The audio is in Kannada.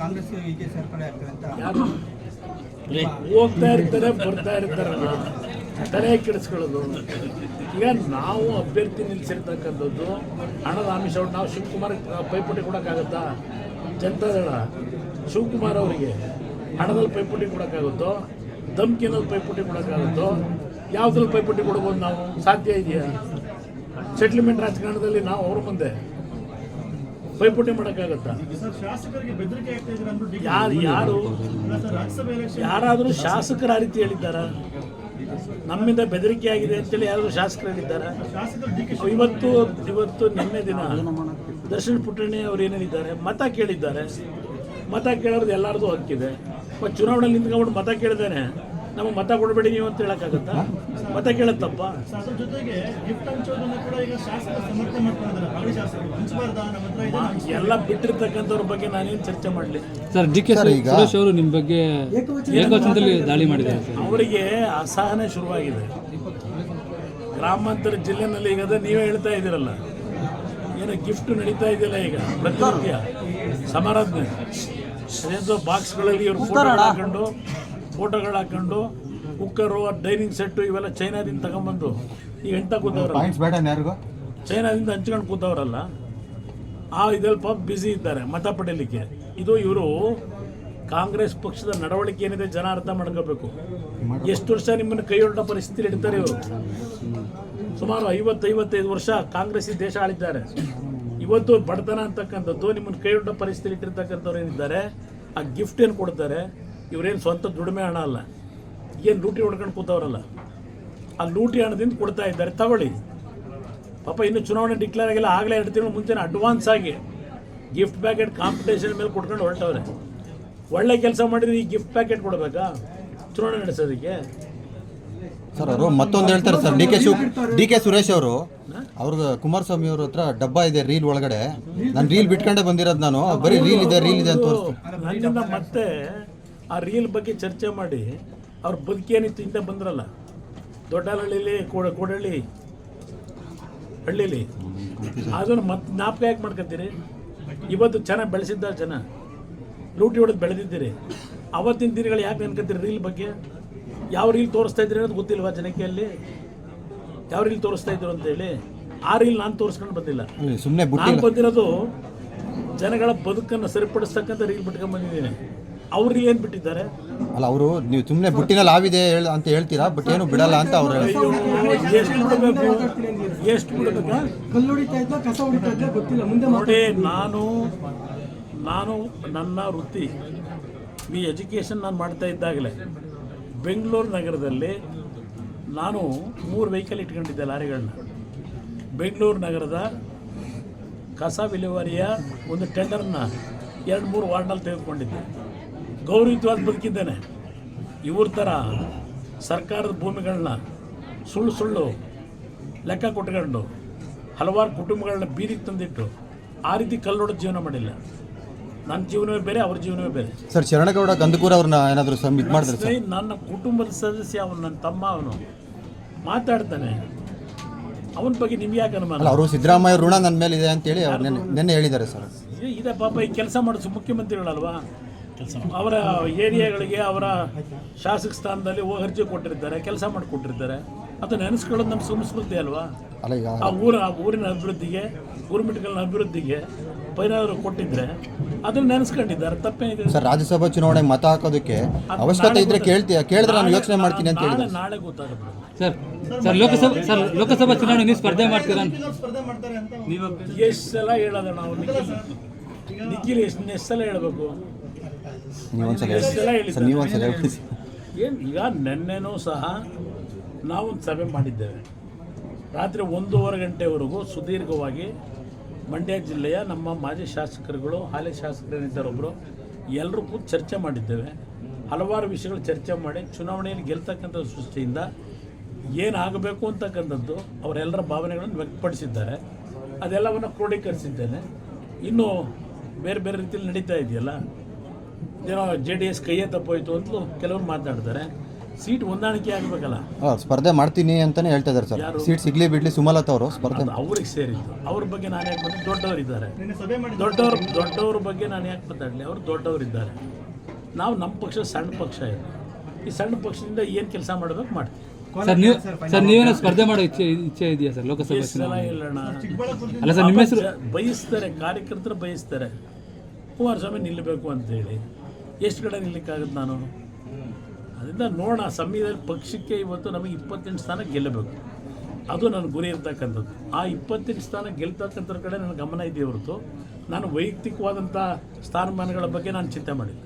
ಕಾಂಗ್ರೆಸ್ ಹೀಗೆ ಸೇರ್ಪಡೆ ಆಗ್ತದೆ ಅಂತ ಹೋಗ್ತಾ ಇರ್ತಾರೆ, ಬರ್ತಾ ಇರ್ತಾರಲ್ಲ ತಲೆ ಕೆಡಿಸ್ಕೊಳ್ಳೋದು. ಈಗ ನಾವು ಅಭ್ಯರ್ಥಿ ನಿಲ್ಲಿಸಿರ್ತಕ್ಕಂಥದ್ದು ಹಣದ ಆಮಿಷ. ನಾವು ಶಿವಕುಮಾರ್ ಪೈಪೋಟಿ ಕೊಡೋಕ್ಕಾಗತ್ತಾ? ಜನತಾದಳ, ಶಿವಕುಮಾರ್ ಅವರಿಗೆ ಹಣದಲ್ಲಿ ಪೈಪೋಟಿ ಕೊಡೋಕ್ಕಾಗುತ್ತೋ, ಧಮ್ಕಿನಲ್ಲಿ ಪೈಪೋಟಿ ಕೊಡೋಕ್ಕಾಗುತ್ತೋ, ಯಾವುದ್ರಲ್ಲಿ ಪೈಪೋಟಿ ಕೊಡ್ಬೋದು ನಾವು? ಸಾಧ್ಯ ಇದೆಯಾ? ಸೆಟ್ಲ್ಮೆಂಟ್ ರಾಜಕಾರಣದಲ್ಲಿ ನಾವು ಅವ್ರ ಮುಂದೆ. ಪೈಪೋಟಿ ಮಾಡೋಕ್ಕಾಗತ್ತಾ? ಯಾರು ಯಾರು? ಯಾರಾದರೂ ಶಾಸಕರ ರೀತಿ ಹೇಳಿದ್ದಾರ? ನಮ್ಮಿಂದ ಬೆದರಿಕೆ ಆಗಿದೆ ಅಂತೇಳಿ ಯಾರಾದರೂ ಶಾಸಕರು ಹೇಳಿದ್ದಾರ? ಇವತ್ತು ಇವತ್ತು ನಿನ್ನೆ ದಿನ ದರ್ಶನ್ ಪುಟ್ಟಣಿ ಅವ್ರು ಏನೇನಿದ್ದಾರೆ? ಮತ ಕೇಳಿದ್ದಾರೆ. ಮತ ಕೇಳೋದು ಎಲ್ಲರದು ಹಕ್ಕಿದೆ. ಮತ್ತು ಚುನಾವಣೆಯಲ್ಲಿ ನಿಂತ್ಕೊಂಡು ಮತ ಕೇಳಿದಾನೆ. ನಮಗೆ ಮತ ಕೊಡಬೇಡಿ ನೀವು ಅಂತ ಹೇಳಕ್ಕಾಗತ್ತಾ? ಮತ ಕೇಳುತ್ತಪ್ಪ. ಅದ್ರ ಜೊತೆಗೆ ಗಿಫ್ಟ್ ಹಂಚೋದನ್ನ ಕೂಡ ಈಗ ಶಾಸಕರು ಸಮರ್ಥನೆ ಮಾಡ್ಕೊಂಡಿದ್ದಾರೆ ಹಾಲಿ ಶಾಸಕರು ಹಂಚಬಾರ್ದಾ ನಮ್ಮ ಹತ್ರ ಇದೆ ಎಲ್ಲ ಬಿಟ್ಟಿರ್ತಕ್ಕಂಥವ್ರ ಬಗ್ಗೆ ನಾನೇನು ಚರ್ಚೆ ಮಾಡಲಿ? ಸರ್ ಡಿ ಕೆ ಸುರೇಶ್ ಅವರು ನಿಮ್ಮ ಬಗ್ಗೆ ಏಕವಚನದಲ್ಲಿ ದಾಳಿ ಮಾಡಿದ್ದಾರೆ ಸರ್. ಅವರಿಗೆ ಅಸಹನೆ ಶುರುವಾಗಿದೆ. ಗ್ರಾಮಾಂತರ ಜಿಲ್ಲೆನಲ್ಲಿ ಈಗ ಅದೇ ನೀವೇ ಹೇಳ್ತಾ ಇದ್ದೀರಲ್ಲ. ಏನೋ ಗಿಫ್ಟ್ ನಡೀತಾ ಇದೆಯಲ್ಲ ಈಗ ಪ್ರತಿನಿತ್ಯ. ಸಮಾರಾಧನೆ. ಅದೇಂತೋ ಬಾಕ್ಸ್ಗಳಲ್ಲಿ ಇವರು ಫೋಟೋಗಳು ಹಾಕೊಂಡು ಫೋಟೋಗಳು ಹಾಕೊಂಡು ಕುಕ್ಕರು ಡೈನಿಂಗ್ ಸೆಟ್ಟು ಇವೆಲ್ಲ ಚೈನಾದಿಂದ ತಗೊಂಬಂದು ಈಗ ಎಂತ ಕೂತವ್ರು ಪಾಯಿಂಟ್ಸ್ ಬೇಡ ಯಾರಿಗೂ ಚೈನಾದಿಂದ ಹಂಚ್ಕೊಂಡು ಕೂತವ್ರಲ್ಲ. ಆ ಇದ್ರಲ್ಲಿ ಪಾಪ ಬ್ಯುಸಿ ಇದ್ದಾರೆ ಮತ ಪಡೀಲಿಕ್ಕೆ. ಇದು ಇವರು ಕಾಂಗ್ರೆಸ್ ಪಕ್ಷದ ನಡವಳಿಕೆ ಏನಿದೆ ಜನ ಅರ್ಥ ಮಾಡ್ಕೋಬೇಕು. ಎಷ್ಟು ವರ್ಷ ನಿಮ್ಮನ್ನು ಕೈಯೊಡ್ಡ ಪರಿಸ್ಥಿತಿ ಇಡ್ತಾರೆ ಇವರು? ಸುಮಾರು ಐವತ್ತು ಐವತ್ತೈದು ವರ್ಷ ಕಾಂಗ್ರೆಸ್ ದೇಶ ಆಳಿದ್ದಾರೆ. ಇವತ್ತು ಬಡತನ ಅಂತಕ್ಕಂಥದ್ದು ನಿಮ್ಮನ್ನು ಕೈ ಹೊರಟ ಪರಿಸ್ಥಿತಿ ಇಟ್ಟಿರ್ತಕ್ಕಂಥವ್ರು ಏನಿದ್ದಾರೆ ಆ ಗಿಫ್ಟ್ ಏನು ಕೊಡ್ತಾರೆ? ಇವರೇನು ಸ್ವಂತ ದುಡಿಮೆ ಹಣ ಅಲ್ಲ. ಏನು ಲೂಟಿ ಹೊಡ್ಕೊಂಡು ಕೂತವ್ರಲ್ಲ? ಆ ಲೂಟಿ ಹಣದಿಂದ ಕೊಡ್ತಾ ಇದ್ದಾರೆ. ತಗೊಳ್ಳಿ. ಪಾಪ ಇನ್ನು ಚುನಾವಣೆ ಡಿಕ್ಲೇರ್ ಆಗಿಲ್ಲ. ಆಗಲೇ ಎರಡು ತಿಂಗಳು ಮುಂಚೆನೇ ಅಡ್ವಾನ್ಸ್ ಆಗಿ ಗಿಫ್ಟ್ ಪ್ಯಾಕೆಟ್ ಕಾಂಪಿಟೇಷನ್ ಮೇಲೆ ಕೊಟ್ಕೊಂಡು ಹೊರಟವ್ರೆ. ಒಳ್ಳೆ ಕೆಲಸ ಮಾಡಿದ್ರೆ ಈ ಗಿಫ್ಟ್ ಪ್ಯಾಕೆಟ್ ಕೊಡಬೇಕಾ? ಚುನಾವಣೆ ನಡೆಸೋದಕ್ಕೆ? ಸರ್ ಅವರು ಮತ್ತೊಂದು ಹೇಳ್ತಾರೆ sir. D K Shiva D K Suresh ಅವರು ಅವ್ರದ್ದು ಕುಮಾರಸ್ವಾಮಿ ಅವ್ರ ಹತ್ರ ಡಬ್ಬ ಇದೆ ರೀಲ್ ಒಳಗಡೆ. ನಾನು ರೀಲ್ ಬಿಟ್ಕೊಂಡೆ ಬಂದಿರೋದು ನಾನು. ಬರೀ ರೀಲ್ ಇದೆ ರೀಲ್ ಇದೆ ಅಂತ ತೋರಿಸ್ತೀನಿ. ಮತ್ತೆ ಆ ರೀಲ್ ಬಗ್ಗೆ ಚರ್ಚೆ ಮಾಡಿ ಅವ್ರ ಬದುಕೇನಿತ್ತು ಇಂಥ ಬಂದ್ರಲ್ಲ? ದೊಡ್ಡಹಳ್ಳಿಲಿ ಕೋಡ ಕೋಡಹಳ್ಳಿ ಹಳ್ಳಿಲಿ. ಅದನ್ನು ಮತ್ತೆ ಜ್ಞಾಪಕ ಯಾಕೆ ಮಾಡ್ಕೊತೀರಿ ಇವತ್ತು ಚೆನ್ನಾಗಿ ಬೆಳೆಸಿದ್ದ ಜನ. ಲೂಟಿ ಹೊಡೆದು ಬೆಳೆದಿದ್ದೀರಿ. ಅವತ್ತಿನ ದಿನಗಳು ಯಾಕೆ ನೆನ್ಕೊತೀರಿ ರೀಲ್ ಬಗ್ಗೆ? ಯಾವ ರೀಲ್ ತೋರಿಸ್ತಾ ಇದ್ರಿ ಅನ್ನೋದು ಗೊತ್ತಿಲ್ವಾ ಜನಕ್ಕೆ ಅಲ್ಲಿ? ಯಾವ ರೀಲ್ ತೋರಿಸ್ತಾ ಇದ್ರು ಅಂತೇಳಿ ಆ ರೀಲ್ ನಾನು ತೋರಿಸ್ಕೊಂಡು ಬಂದಿಲ್ಲ. ಸುಮ್ಮನೆ ನಾನು ಬಂದಿರೋದು ಜನಗಳ ಬದುಕನ್ನು ಸರಿಪಡಿಸ್ತಕ್ಕಂಥ ರೀಲ್ ಬಿಟ್ಕೊಂಡ್ ಬಂದಿದ್ದೀನಿ. ಅವ್ರು ಏನು ಬಿಟ್ಟಿದ್ದಾರೆ? ಅಲ್ಲ ಅವರು ನೀವು ಸುಮ್ಮನೆ ಬುಟ್ಟಿನಲ್ಲಿ ಆವಿದೆ ಹೇಳ್ ಅಂತ ಹೇಳ್ತೀರಾ? ಬಟ್ ಏನು ಬಿಡಲ್ಲ ಅಂತ ಅವ್ರು ಹೇಳ್ತಾರೆ ಎಷ್ಟು ಬಿಡಬೇಕು? ಕಲ್ಲು ಹೊಡಿತಾ ಇದ್ದ ಕಸ ಹೊಡಿತಾ ಇದ್ದ ಗೊತ್ತಿಲ್ಲ ಮುಂದೆ ನೋಡಿ ನಾನು ನಾನು ನನ್ನ ವೃತ್ತಿ ಈ ಎಜುಕೇಷನ್ ನಾನು ಮಾಡ್ತಾ ಇದ್ದಾಗಲೇ ಬೆಂಗಳೂರು ನಗರದಲ್ಲಿ ನಾನು ಮೂರು ವೆಹಿಕಲ್ ಇಟ್ಕೊಂಡಿದ್ದೆ ಲಾರಿಗಳನ್ನ. ಬೆಂಗಳೂರು ನಗರದ ಕಸ ವಿಲೇವಾರಿಯ ಒಂದು ಟೆಂಡರ್ನ ಎರಡು ಮೂರು ವಾರ್ಡ್ನಲ್ಲಿ ತೆಗೆದುಕೊಂಡಿದ್ದೆ. ಗೌರವಯುತವಾಗಿ ಬದುಕಿದ್ದೇನೆ. ಇವ್ರ ಥರ ಸರ್ಕಾರದ ಭೂಮಿಗಳನ್ನ ಸುಳ್ಳು ಸುಳ್ಳು ಲೆಕ್ಕ ಕೊಟ್ಕೊಂಡು ಹಲವಾರು ಕುಟುಂಬಗಳನ್ನ ಬೀದಿಗೆ ತಂದಿಟ್ಟು ಆ ರೀತಿ ಕಲ್ಲೊಡ ಜೀವನ ಮಾಡಿಲ್ಲ. ನನ್ನ ಜೀವನವೇ ಬೇರೆ ಅವ್ರ ಜೀವನವೇ ಬೇರೆ. ಸರ್ ಶರಣಗೌಡ ಕಂದಕೂರ್ ಅವ್ರನ್ನ ಏನಾದರೂ ಇದು ಮಾಡಿದ್ರೆ ನನ್ನ ಕುಟುಂಬದ ಸದಸ್ಯ ಅವನು ನನ್ನ ತಮ್ಮ ಅವನು ಮಾತಾಡ್ತಾನೆ. ಅವನ ಬಗ್ಗೆ ನಿಮ್ಗೆ ಯಾಕೆ ಅನುಮಾನ? ಅವರು ಸಿದ್ದರಾಮಯ್ಯ ಋಣ ನನ್ನ ಮೇಲೆ ಇದೆ ಅಂತೇಳಿ ಅವ್ರು ನೆನ್ನೆ ಹೇಳಿದ್ದಾರೆ ಸರ್. ಇದೆ ಪಾಪ ಈ ಕೆಲಸ ಮಾಡಿಸು ಮುಖ್ಯಮಂತ್ರಿಗಳಲ್ವಾ? ಅವರ ಏರಿಯಾಗಳಿಗೆ ಅವರ ಶಾಸಕ ಸ್ಥಾನದಲ್ಲಿ ಅರ್ಜಿ ಕೊಟ್ಟಿರ್ತಾರೆ ಕೆಲಸ ಮಾಡಿಕೊಟ್ಟಿರ್ತಾರೆ. ಅದು ನೆನೆಸ್ಕೊಳ್ಳೋದು ನಮ್ಮ ಸಂಸ್ಕೃತಿ ಅಲ್ವಾ? ಆ ಊರ ಆ ಊರಿನ ಅಭಿವೃದ್ಧಿಗೆ ಊರುಮಿಟ್ಕಲ್ನ ಅಭಿವೃದ್ಧಿಗೆ ಪೈನಾದ್ರು ಕೊಟ್ಟಿದ್ರೆ ಅದನ್ನ ನೆನೆಸ್ಕೊಂಡಿದ್ದಾರೆ ತಪ್ಪೇನಿದೆ ಸರ್ ರಾಜ್ಯಸಭಾ ಚುನಾವಣೆ ಮತ ಹಾಕೋದಕ್ಕೆ ಅವಶ್ಯಕತೆ ಇದ್ರೆ ಕೇಳ್ತೀಯ? ಕೇಳಿದ್ರೆ ನಾನು ಯೋಚನೆ ಮಾಡ್ತೀನಿ ಅಂತ ಹೇಳಿದ್ರೆ. ನಾಳೆ ಗೊತ್ತಾಗುತ್ತೆ. Sir sir Lok Sabha sir Lok Sabha ಚುನಾವಣೆ ನೀವು ಸ್ಪರ್ಧೆ ಮಾಡ್ತೀರಾ ನೀವು ಸ್ಪರ್ಧೆ ಮಾಡ್ತಾರೆ ಅಂತ. ಎಷ್ಟು ಸಲ ಹೇಳೋದ ನಾವು? ನಿಖಿಲ್ ಎಷ್ಟು ಎಷ್ಟು ಸಲ ಹೇಳಬೇಕು? ನೀವೊಂದ್ಸಲ ಎಷ್ಟು ಸರ್ ನೀವೊಂದ್ಸಲ ಹೇಳಿದ್ದಾರೆ ಏನು ಈಗ ನಿನ್ನೆನೂ ಸಹ ನಾವೊಂದು ಸಭೆ ಮಾಡಿದ್ದೇವೆ. ರಾತ್ರಿ ಒಂದೂವರೆ ಗಂಟೆವರೆಗೂ ಸುದೀರ್ಘವಾಗಿ ಮಂಡ್ಯ ಜಿಲ್ಲೆಯ ನಮ್ಮ ಮಾಜಿ ಶಾಸಕರುಗಳು ಹಾಲಿ ಶಾಸಕರೇನಿದ್ದಾರೊಬ್ಬರು ಎಲ್ಲರೂ ಕೂತು ಚರ್ಚೆ ಮಾಡಿದ್ದೇವೆ. ಹಲವಾರು ವಿಷಯಗಳು ಚರ್ಚೆ ಮಾಡಿ ಚುನಾವಣೆಯಲ್ಲಿ ಗೆಲ್ತಕ್ಕಂಥ ಸೃಷ್ಟಿಯಿಂದ ಏನಾಗಬೇಕು ಅಂತಕ್ಕಂಥದ್ದು ಅವರೆಲ್ಲರ ಭಾವನೆಗಳನ್ನು ವ್ಯಕ್ತಪಡಿಸಿದ್ದಾರೆ. ಅದೆಲ್ಲವನ್ನು ಕ್ರೋಢೀಕರಿಸಿದ್ದೇನೆ ಇನ್ನು ಬೇರೆ ಬೇರೆ ರೀತಿಯಲ್ಲಿ ನಡೀತಾ ಇದೆಯಲ್ಲ ಏನೋ ಜೆ ಡಿ ಎಸ್ ಕೈಯೇ ತಪ್ಪೋಯ್ತು ಅಂತಲೂ ಕೆಲವರು ಮಾತನಾಡ್ತಾರೆ ಸೀಟ್ ಹೊಂದಾಣಿಕೆ ಆಗಬೇಕಲ್ಲ. ಸ್ಪರ್ಧೆ ಮಾಡ್ತೀನಿ ಅಂತಾನೆ ಹೇಳ್ತಾ ಇದ್ದಾರೆ ಸರ್. ಯಾರು? ಸೀಟ್ ಸಿಗ್ಲಿ ಬಿಡ್ಲಿ ಸುಮಲತಾ ಅವರು ಸ್ಪರ್ಧೆ ಅದು ಅವ್ರಿಗೆ ಸೇರಿದ್ದು. ಅವ್ರ ಬಗ್ಗೆ ನಾನು ಯಾಕೆ ಬಂದು? ದೊಡ್ಡವರು ಇದ್ದಾರೆ. ದೊಡ್ಡವ್ರ ದೊಡ್ಡವ್ರ ಬಗ್ಗೆ ನಾನು ಯಾಕೆ ಮಾತಾಡಲಿ? ಅವರು ದೊಡ್ಡವರಿದ್ದಾರೆ ನಾವು ನಮ್ಮ ಪಕ್ಷ ಸಣ್ಣ ಪಕ್ಷ ಇದೆ. ಈ ಸಣ್ಣ ಪಕ್ಷದಿಂದ ಏನು ಕೆಲಸ ಮಾಡಬೇಕು ಮಾಡ್ತೀವಿ. ಸರ್ ನೀವು ಸರ್ ನೀವೇನೋ ಸ್ಪರ್ಧೆ ಮಾಡೋ ಇಚ್ಛೆ ಇಚ್ಛೆ ಇದೆಯಾ ಸರ್ ಲೋಕಸಭಾ ಅಲ್ಲ ಸರ್ ನಿಮ್ಮ ಹೆಸರು ಬಯಸ್ತಾರೆ ಕಾರ್ಯಕರ್ತರು ಬಯಸ್ತಾರೆ. ಕುಮಾರಸ್ವಾಮಿ ನಿಲ್ಲಬೇಕು ಅಂತೇಳಿ. ಎಷ್ಟು ಕಡೆ ನಿಲ್ಲಕ್ಕಾಗುತ್ತೆ ನಾನು ಅದರಿಂದ ನೋಡೋಣ, ಸಂವಿಧಾನ ಪಕ್ಷಕ್ಕೆ ಇವತ್ತು ನಮಗೆ ಇಪ್ಪತ್ತೆಂಟು ಸ್ಥಾನ ಗೆಲ್ಲಬೇಕು. ಅದು ನನ್ನ ಗುರಿ ಇರ್ತಕ್ಕಂಥದ್ದು. ಆ ಇಪ್ಪತ್ತೆಂಟು ಸ್ಥಾನ ಗೆಲ್ತಕ್ಕಂಥವ್ರ ಕಡೆ ನನ್ನ ಗಮನ ಇದೆ ಹೊರತು, ನಾನು ವೈಯಕ್ತಿಕವಾದಂಥ ಸ್ಥಾನಮಾನಗಳ ಬಗ್ಗೆ ನಾನು ಚಿಂತೆ ಮಾಡಿಲ್ಲ.